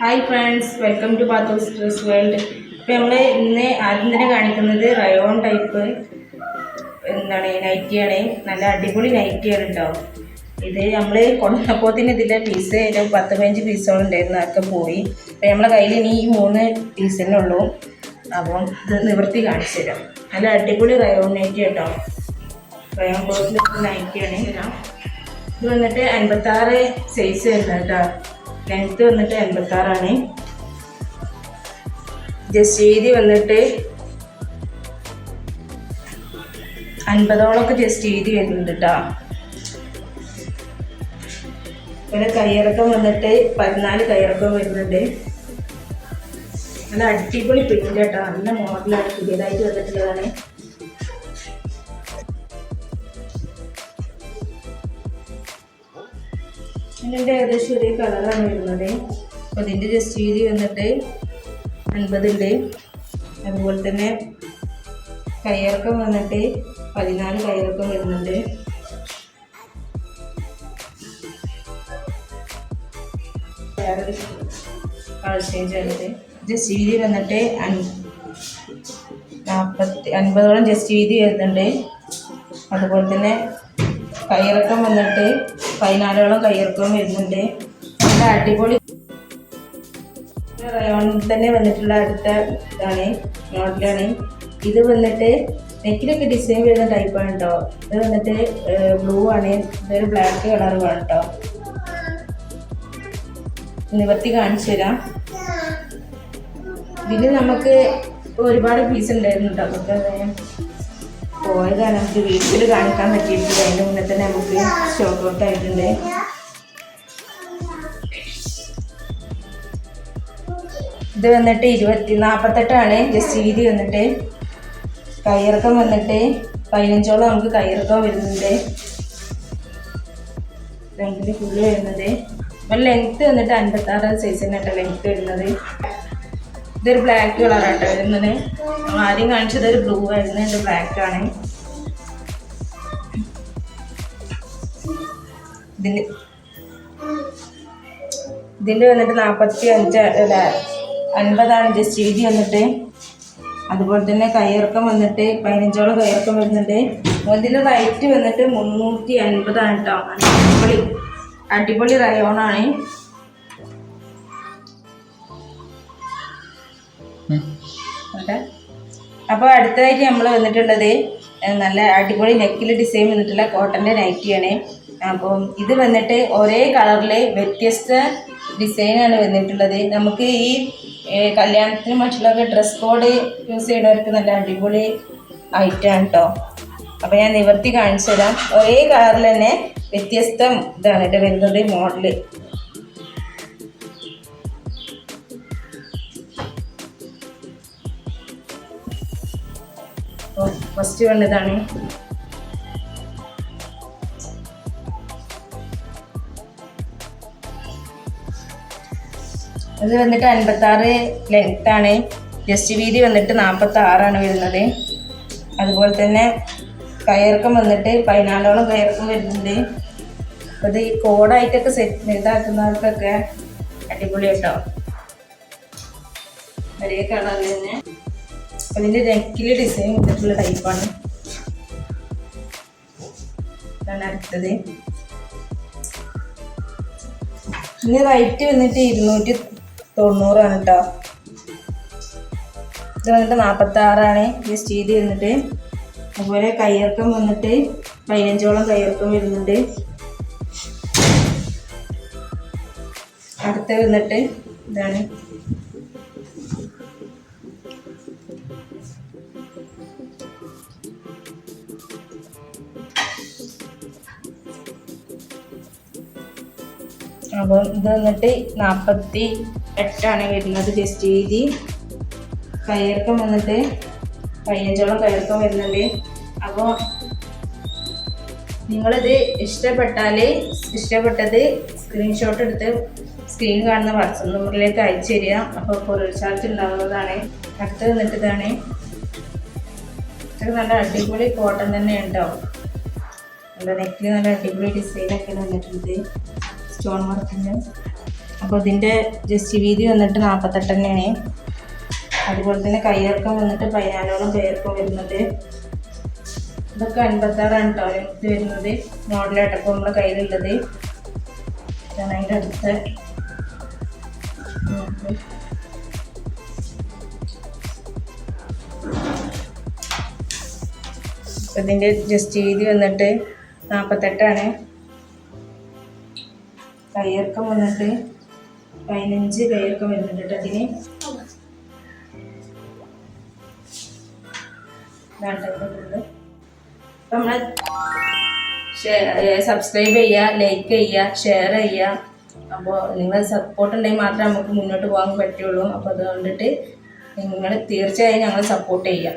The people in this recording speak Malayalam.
Hi friends welcome to pathos dress world ഇപ്പം നമ്മൾ ഇന്ന് ആദ്യം തന്നെ കാണിക്കുന്നത് റയോൺ ടൈപ്പ് എന്താണ് നൈറ്റിയാണ് നല്ല അടിപൊളി നൈറ്റിയാണ് ഉണ്ടാവും ഇത് നമ്മൾ കൊണ്ടപ്പോൾ തന്നെ ഇതിന്റെ പീസ് ഒരു പത്ത് പതിനഞ്ച് പീസോളം ഉണ്ടായിരുന്നു അതൊക്കെ പോയി. അപ്പം നമ്മളെ കയ്യിൽ ഇനി ഈ മൂന്ന് പീസ് തന്നെ ഉള്ളൂ. അപ്പം ഇത് നിവർത്തി കാണിച്ചു തരാം. നല്ല അടിപൊളി റയോൺ നൈറ്റി കേട്ടോ റയോൺ ബോസിന്റെ നൈറ്റിയാണ് വന്നിട്ട് ആറ് സൈസ് വരുന്നത് കേട്ടോ. ലെങ്ത് വന്നിട്ട് എൺപത്താറാണ് ജസ്റ്റ് വീതി വന്നിട്ട് അൻപതോളൊക്കെ ജസ്റ്റ് വീതി വരുന്നുണ്ട് കേട്ടോ. പിന്നെ കയ്യിറക്കം വന്നിട്ട് പതിനാല് കയ്യിറക്കം വരുന്നുണ്ട്. നല്ല അടിപൊളി പ്രിന്റ് കേട്ടോ. നല്ല മോഡലാണ് പുതിയതായിട്ട് വന്നിട്ടുള്ളതാണ്. ഇതിന്റെ ഏകദേശം ഒരേ കളറാണ് വരുന്നത്. അപ്പോൾ ഇതിന്റെ ജസ്റ്റ് വീതി വന്നിട്ട് അൻപതുണ്ട്. അതുപോലെ തന്നെ കയ്യിറക്കം വന്നിട്ട് പതിനാല് കയ്യിറക്കം വരുന്നുണ്ട്. ജസ്റ്റ് വീതി വന്നിട്ട് നാൽപ്പത്തി അൻപതോളം ജസ്റ്റ് വീതി വരുന്നുണ്ട്. അതുപോലെ തന്നെ കയ്യിറക്കം വന്നിട്ട് പതിനാലോളം കയ്യിറക്കം വരുന്നുണ്ട്. നല്ല അടിപൊളി റയോണിൽ തന്നെ വന്നിട്ടുള്ള അടുത്ത ഇതാണ് മോഡലാണ്. ഇത് വന്നിട്ട് നെക്കിലൊക്കെ ഡിസൈൻ വരുന്ന ടൈപ്പാണ് കേട്ടോ ഇത് വന്നിട്ട് ബ്ലൂ ആണ്. ഇതൊരു ബ്ലാക്ക് കളറുമാണ് കേട്ടോ നിവർത്തി കാണിച്ചു തരാം. ഇതിൽ നമുക്ക് ഒരുപാട് പീസ് ഉണ്ടായിരുന്നു കേട്ടോ നമുക്ക് പോയതാണ്. നമുക്ക് വീട്ടിൽ കാണിക്കാൻ പറ്റിയിട്ടില്ല. അതിന്റെ മുന്നേ തന്നെ നമുക്ക് സ്റ്റോക്ക് ഔട്ട് ആയിട്ടുണ്ട്. ഇത് വന്നിട്ട് ഇരുപത്തി നാൽപ്പത്തെട്ടാണ് ജസ്റ്റ് വീതി വന്നിട്ട്. കയ്യിറക്കം വന്നിട്ട് പതിനഞ്ചോളം നമുക്ക് കയ്യിറക്കം വരുന്നുണ്ട്. രണ്ടിന് ഫുള്ള് വരുന്നത് അപ്പം ലെങ്ത്ത് വന്നിട്ട് അൻപത്താറ് സൈസിനാട്ടോ ലെങ്ത്ത് വരുന്നത്. ഇതൊരു ബ്ലാക്ക് കളറാട്ടോ വരുന്നത്. ആദ്യം കാണിച്ചത് ഒരു ബ്ലൂ ആയിരുന്നു. ബ്ലാക്ക് ആണ് ഇതിന്റെ വന്നിട്ട് നാൽപ്പത്തി അഞ്ച് അല്ല അൻപതാണ് ജസ്റ്റ് വീതി വന്നിട്ട്. അതുപോലെ തന്നെ കയ്യിറക്കം വന്നിട്ട് പതിനഞ്ചോളം കയ്യിറക്കം വരുന്നുണ്ട്. ഇതിന്റെ റൈറ്റ് വന്നിട്ട് മുന്നൂറ്റി അൻപതാണ് കേട്ടോ അടിപൊളി. അടിപൊളി റയോണാണ്. അപ്പോൾ അടുത്തതായിട്ട് നമ്മൾ വന്നിട്ടുള്ളത് നല്ല അടിപൊളി നെക്കിൽ ഡിസൈൻ വന്നിട്ടുള്ള കോട്ടന്റെ നൈറ്റിയാണ്. അപ്പം ഇത് വന്നിട്ട് ഒരേ കളറിലെ വ്യത്യസ്ത ഡിസൈനാണ് വന്നിട്ടുള്ളത്. നമുക്ക് ഈ കല്യാണത്തിന് മറ്റുള്ളവർക്ക് ഡ്രസ് കോഡ് യൂസ് ചെയ്യുന്നവർക്ക് നല്ല അടിപൊളി ഐറ്റമാണ് കേട്ടോ അപ്പോൾ ഞാൻ നിവർത്തി കാണിച്ചു തരാം. ഒരേ കളറിൽ തന്നെ വ്യത്യസ്ത ഇതാണ് കേട്ടോ വരുന്നത് മോഡൽ ഫസ്റ്റ് വന്നതാണ്. ഇത് വന്നിട്ട് അൻപത്താറ് ലെങ്ത് ആണ് ജസ്റ്റ് വീതി വന്നിട്ട് നാൽപ്പത്തി ആറാണ് വരുന്നത്. അതുപോലെ തന്നെ കയർക്കം വന്നിട്ട് പതിനാലോളം കയർക്കം വരുന്നുണ്ട്. ഇത് ഈ കോഡായിട്ടൊക്കെ സെറ്റ് ഇതാക്കുന്നവർക്കൊക്കെ അടിപൊളി കേട്ടോ. ഒരേ കളർ തന്നെ. അതിന്റെ നെക്കിൽ ഡിസൈൻ വന്നിട്ടുള്ള ടൈപ്പാണ് അടുത്തത്. ഇനി റൈറ്റ് വന്നിട്ട് ഇരുന്നൂറ്റി തൊണ്ണൂറാണ് കേട്ടോ ഇത് വന്നിട്ട് നാൽപ്പത്തി ആറാണ് ജസ്റ്റ് ചെയ്ത് വന്നിട്ട് അതുപോലെ കയ്യിറക്കം വന്നിട്ട് പതിനഞ്ചോളം കയ്യിറക്കം വരുന്നുണ്ട്. അടുത്ത് വന്നിട്ട് ഇതാണ്. അപ്പം ഇത് വന്നിട്ട് നാൽപ്പത്തി എട്ടാണ് വരുന്നത്. ജസ്റ്റ് എഴുതി. കയ്യിറക്കം വന്നിട്ട് പതിനഞ്ചോളം കയ്യിറക്കം വരുന്നുണ്ട്. അപ്പോൾ നിങ്ങളിത് ഇഷ്ടപ്പെട്ടാൽ ഇഷ്ടപ്പെട്ടത് സ്ക്രീൻഷോട്ട് എടുത്ത് സ്ക്രീൻ കാണുന്ന വാട്സപ്പ് നമ്പറിലേക്ക് അയച്ചു തരിക. അപ്പോൾ കുറേ ചാർജ് ഉണ്ടാവുന്നതാണ്. അടുത്ത് വന്നിട്ട് ഇതാണ്. ഇത് നല്ല അടിപൊളി കോട്ടൺ തന്നെ ഉണ്ടാവും നല്ല നെക്കിൽ നല്ല അടിപൊളി ഡിസൈനൊക്കെ വന്നിട്ടുണ്ട്. സ്റ്റോൺ വർക്കിന്റെ അപ്പോൾ ഇതിന്റെ ജസ്റ്റ് വീതി വന്നിട്ട് നാൽപ്പത്തെട്ട് തന്നെയാണ്. അതുപോലെ തന്നെ കയ്യിറക്കം വന്നിട്ട് പതിനാലോളം പേർക്കും വരുന്നുണ്ട് ഇതൊക്കെ അൻപത്താറാണ് കേട്ടോ ഇത് വരുന്നത്. മോഡലായിട്ടപ്പോൾ നമ്മുടെ കയ്യിലുള്ളത്. ഇതാണ് അതിന്റെ അടുത്ത. ഇതിന്റെ ജസ്റ്റ് വീതി വന്നിട്ട് നാൽപ്പത്തെട്ടാണ്. കയ്യിറക്കം വന്നിട്ട് പതിനഞ്ച് കയ്യിറക്കം വരുന്നുണ്ട് കേട്ടോ അതിന്. നമ്മൾ സബ്സ്ക്രൈബ് ചെയ്യുക ലൈക്ക് ചെയ്യുക ഷെയർ ചെയ്യുക അപ്പോൾ നിങ്ങൾ സപ്പോർട്ട് ഉണ്ടെങ്കിൽ മാത്രമേ നമുക്ക് മുന്നോട്ട് പോകാൻ പറ്റുള്ളൂ. അപ്പോൾ അതുകൊണ്ടിട്ട് നിങ്ങൾ തീർച്ചയായും ഞങ്ങളെ സപ്പോർട്ട് ചെയ്യുക